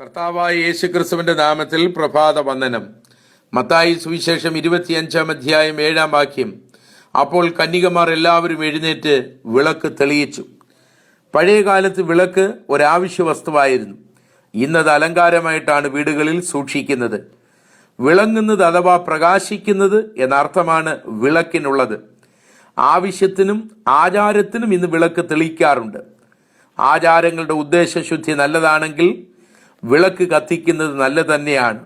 കർത്താവായ യേശുക്രിസ്തുവിന്റെ നാമത്തിൽ പ്രഭാത വന്ദനം. മത്തായി സുവിശേഷം ഇരുപത്തിയഞ്ചാം അധ്യായം ഏഴാം വാക്യം. അപ്പോൾ കന്യകമാർ എല്ലാവരും എഴുന്നേറ്റ് വിളക്ക് തെളിയിച്ചു. പഴയ കാലത്ത് വിളക്ക് ഒരാവശ്യ വസ്തുവായിരുന്നു ഇന്നത് അലങ്കാരമായിട്ടാണ് വീടുകളിൽ സൂക്ഷിക്കുന്നത്. വിളങ്ങുന്നത് അഥവാ പ്രകാശിക്കുന്നത് എന്നർത്ഥമാണ് വിളക്കിനുള്ളത്. ആവശ്യത്തിനും ആചാരത്തിനും ഇന്ന് വിളക്ക് തെളിയിക്കാറുണ്ട്. ആചാരങ്ങളുടെ ഉദ്ദേശശുദ്ധി നല്ലതാണെങ്കിൽ വിളക്ക് കത്തിക്കുന്നത് നല്ല തന്നെയാണ്.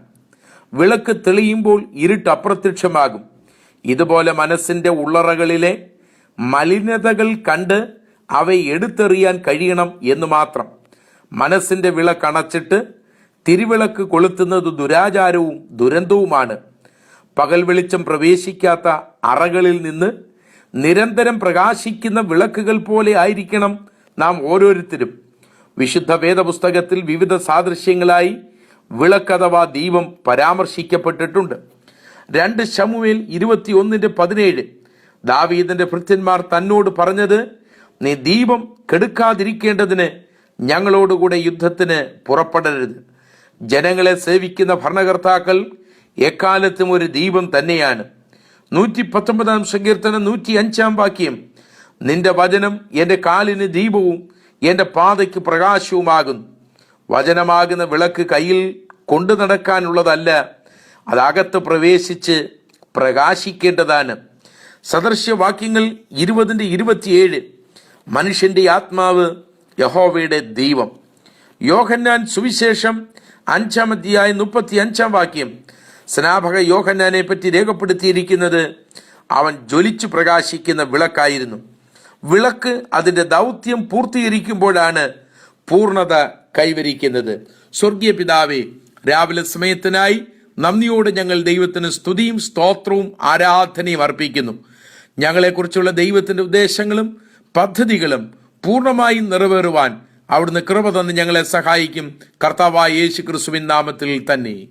വിളക്ക് തെളിയുമ്പോൾ ഇരുട്ട് അപ്രത്യക്ഷമാകും. ഇതുപോലെ മനസ്സിന്റെ ഉള്ളറകളിലെ മലിനതകൾ കണ്ട് അവയെ എടുത്തെറിയാൻ കഴിയണം എന്ന് മാത്രം. മനസ്സിന്റെ വിളക്കണച്ചിട്ട് തിരുവിളക്ക് കൊളുത്തുന്നത് ദുരാചാരവും ദുരന്തവുമാണ്. പകൽ വെളിച്ചം പ്രവേശിക്കാത്ത അറകളിൽ നിന്ന് നിരന്തരം പ്രകാശിക്കുന്ന വിളക്കുകൾ പോലെ ആയിരിക്കണം നാം ഓരോരുത്തരും. വിശുദ്ധ വേദപുസ്തകത്തിൽ വിവിധ സാദൃശ്യങ്ങളായി വിളക്കഥവാ ദീപം പരാമർശിക്കപ്പെട്ടിട്ടുണ്ട്. രണ്ട് ശമുവേൽ ഇരുപത്തിയൊന്നിന്റെ പതിനേഴ് ദാവീദിന്റെ ഭൃത്യന്മാർ തന്നോട് പറഞ്ഞത് നീ ദീപം കെടുക്കാതിരിക്കേണ്ടതിന് ഞങ്ങളോടുകൂടെ യുദ്ധത്തിന് പുറപ്പെടരുത്. ജനങ്ങളെ സേവിക്കുന്ന ഭരണകർത്താക്കൾ എക്കാലത്തും ഒരു ദീപം തന്നെയാണ്. നൂറ്റി പത്തൊമ്പതാം സങ്കീർത്തനം നൂറ്റി അഞ്ചാം വാക്യം. നിന്റെ വചനം എന്റെ കാലിന് ദീപവും എന്റെ പാതയ്ക്ക് പ്രകാശവുമാകുന്നു. വചനമാകുന്ന വിളക്ക് കയ്യിൽ കൊണ്ടു നടക്കാനുള്ളതല്ല അതകത്ത് പ്രവേശിച്ച് പ്രകാശിക്കേണ്ടതാണ്. സദൃശ്യവാക്യങ്ങൾ ഇരുപതിന്റെ ഇരുപത്തിയേഴ്. മനുഷ്യന്റെ ആത്മാവ് യഹോവയുടെ ദൈവം. യോഹന്നാൻ സുവിശേഷം അഞ്ചാം അധ്യായ മുപ്പത്തി അഞ്ചാം വാക്യം. സ്നാപക യോഹന്നാനെ പറ്റി രേഖപ്പെടുത്തിയിരിക്കുന്നത് അവൻ ജ്വലിച്ചു പ്രകാശിക്കുന്ന വിളക്കായിരുന്നു. വിളക്ക് അതിന്റെ ദൗത്യം പൂർത്തീകരിക്കുമ്പോഴാണ് പൂർണത കൈവരിക്കുന്നത്. സ്വർഗീയ പിതാവേ രാവിലെ സമയത്തിനായി നന്ദിയോട് ഞങ്ങൾ ദൈവത്തിന് സ്തുതിയും സ്തോത്രവും ആരാധനയും അർപ്പിക്കുന്നു. ഞങ്ങളെക്കുറിച്ചുള്ള ദൈവത്തിന്റെ ഉദ്ദേശങ്ങളും പദ്ധതികളും പൂർണമായും നിറവേറുവാൻ അവിടുന്ന് കൃപ തന്ന് ഞങ്ങളെ സഹായിക്കും. കർത്താവായ യേശു ക്രിസ്തുവിൻ നാമത്തിൽ തന്നെ.